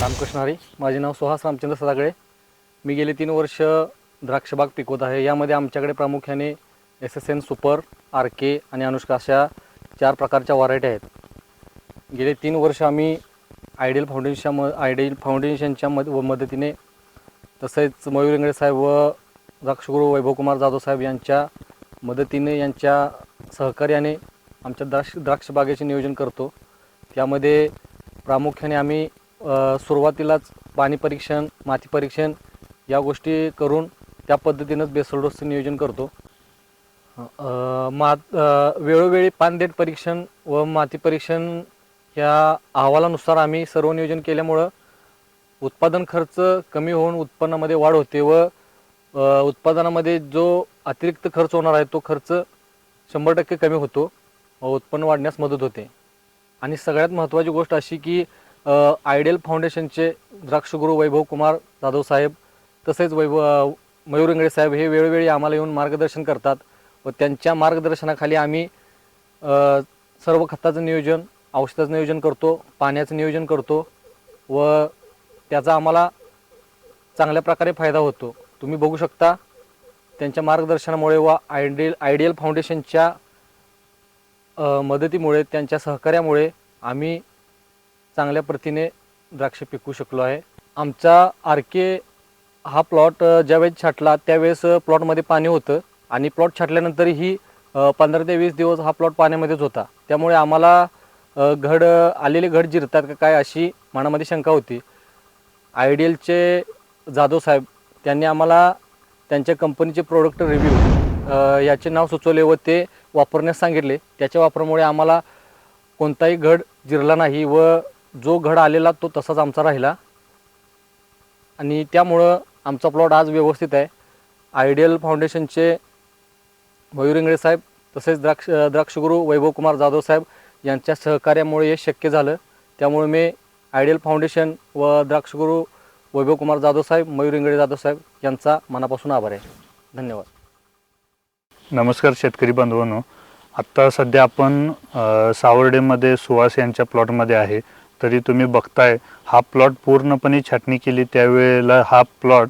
रामकृष्ण हरी. माझे नाव सुहास रामचंद्र सदागळे. मी गेले तीन वर्ष द्राक्षबाग पिकवत आहे. यामध्ये आमच्याकडे प्रामुख्याने S S N super R K आणि अनुष्का अशा चार प्रकारच्या व्हरायटी आहेत. गेले तीन वर्ष आम्ही आयडियल फाउंडेशनच्या म आयडियल फाउंडेशनच्या मद व मदतीने तसेच मयूर इंगळे साहेब व द्राक्षगुरू वैभवकुमार जाधव साहेब यांच्या मदतीने यांच्या सहकार्याने आमच्या द्राक्ष द्राक्षबागेचे नियोजन करतो. त्यामध्ये प्रामुख्याने आम्ही सुरुवातीलाच पाणी परीक्षण माती परीक्षण या गोष्टी करून त्या पद्धतीनंच बेसल डोसचं नियोजन करतो. मा मात वेळोवेळी पानदेट परीक्षण व माती परीक्षण या अहवालानुसार आम्ही सर्व नियोजन केल्यामुळं उत्पादन खर्च कमी होऊन उत्पन्नामध्ये वाढ होते व उत्पादनामध्ये जो अतिरिक्त खर्च होणार आहे तो खर्च शंभर टक्के कमी होतो व उत्पन्न वाढण्यास मदत होते. आणि सगळ्यात महत्त्वाची गोष्ट अशी की आयडियल फाउंडेशनचे द्राक्षगुरू वैभव कुमार जाधव साहेब तसेच वैभव मयूर इंगळे साहेब हे वेळोवेळी आम्हाला येऊन मार्गदर्शन करतात व त्यांच्या मार्गदर्शनाखाली आम्ही सर्व खताचं नियोजन औषधाचं नियोजन करतो पाण्याचं नियोजन करतो व त्याचा आम्हाला चांगल्या प्रकारे फायदा होतो. तुम्ही बघू शकता त्यांच्या मार्गदर्शनामुळे व आयडियल आयडियल फाउंडेशनच्या मदतीमुळे त्यांच्या सहकार्यामुळे आम्ही चांगल्या प्रतीने द्राक्ष पिकू शकलो आहे. आमचा आर के हा प्लॉट ज्यावेळेस छाटला त्यावेळेस प्लॉटमध्ये पाणी होतं आणि प्लॉट छाटल्यानंतरही पंधरा ते वीस दिवस हा प्लॉट पाण्यामध्येच होता. त्यामुळे आम्हाला घड आलेले घड जिरतात का काय अशी मनामध्ये शंका होती. आयडियलचे जाधव साहेब त्यांनी आम्हाला त्यांच्या कंपनीचे प्रोडक्ट रिव्ह्यू याचे नाव सुचवले व ते वापरण्यास सांगितले. त्याच्या वापरामुळे आम्हाला कोणताही घड जिरला नाही व जो घड आलेला तो तसाच आमचा राहिला. आणि त्यामुळं आमचा प्लॉट आज व्यवस्थित आहे. आयडियल फाउंडेशनचे मयूर इंगळे साहेब तसेच द्राक्ष द्राक्षगुरू वैभवकुमार जाधव साहेब यांच्या सहकार्यामुळे हे शक्य झालं. त्यामुळे मी आयडियल फाउंडेशन व द्राक्षगुरू वैभवकुमार जाधव साहेब मयूर इंगळे जाधव साहेब यांचा मनापासून आभार आहे. धन्यवाद. नमस्कार शेतकरी बांधवांनो आत्ता सध्या आपण सावर्डेमध्ये सुहास यांच्या प्लॉटमध्ये आहे. तरी तुम्ही बघताय हा प्लॉट पूर्णपणे छाटणी केली त्यावेळेला हा प्लॉट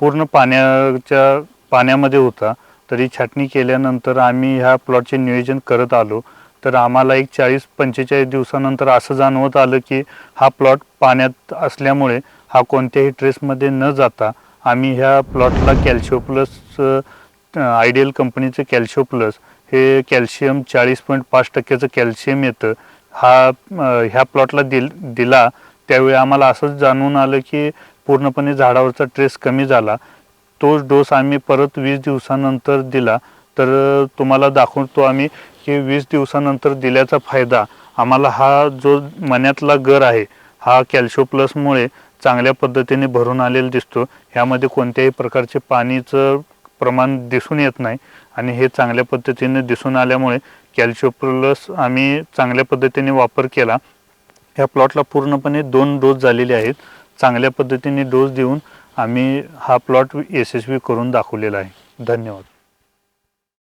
पूर्ण पाण्याच्या पाण्यामध्ये होता. तरी छाटणी केल्यानंतर आम्ही ह्या प्लॉटचे नियोजन करत आलो. तर आम्हाला एक चाळीस पंचेचाळीस दिवसानंतर असं जाणवत आलं की हा प्लॉट पाण्यात असल्यामुळे हा कोणत्याही ट्रेसमध्ये न जाता आम्ही ह्या प्लॉटला कॅल्शिओ प्लस आयडियल कंपनीचं कॅल्शिओ प्लस हे कॅल्शियम चाळीस पॉईंट पाच टक्क्याचं कॅल्शियम येतं. हा ह्या प्लॉटला दिल दिला त्यावेळी आम्हाला असंच जाणून आलं की पूर्णपणे झाडावरचा ट्रेस कमी झाला. तोच डोस आम्ही परत वीस दिवसानंतर दिला. तर तुम्हाला दाखवतो आम्ही की वीस दिवसानंतर दिल्याचा फायदा आम्हाला हा जो मण्यातला गर आहे हा कॅल्शियो प्लसमुळे चांगल्या पद्धतीने भरून आलेला दिसतो. ह्यामध्ये कोणत्याही प्रकारचे पाणीचं प्रमाण दिसून येत नाही आणि हे चांगल्या पद्धतीने दिसून आल्यामुळे कॅल्शिओ आम्ही चांगल्या पद्धतीने वापर केला. ह्या प्लॉटला पूर्णपणे दोन डोस झालेले आहेत. चांगल्या पद्धतीने डोस देऊन आम्ही हा प्लॉट यशस्वी करून दाखवलेला आहे. धन्यवाद.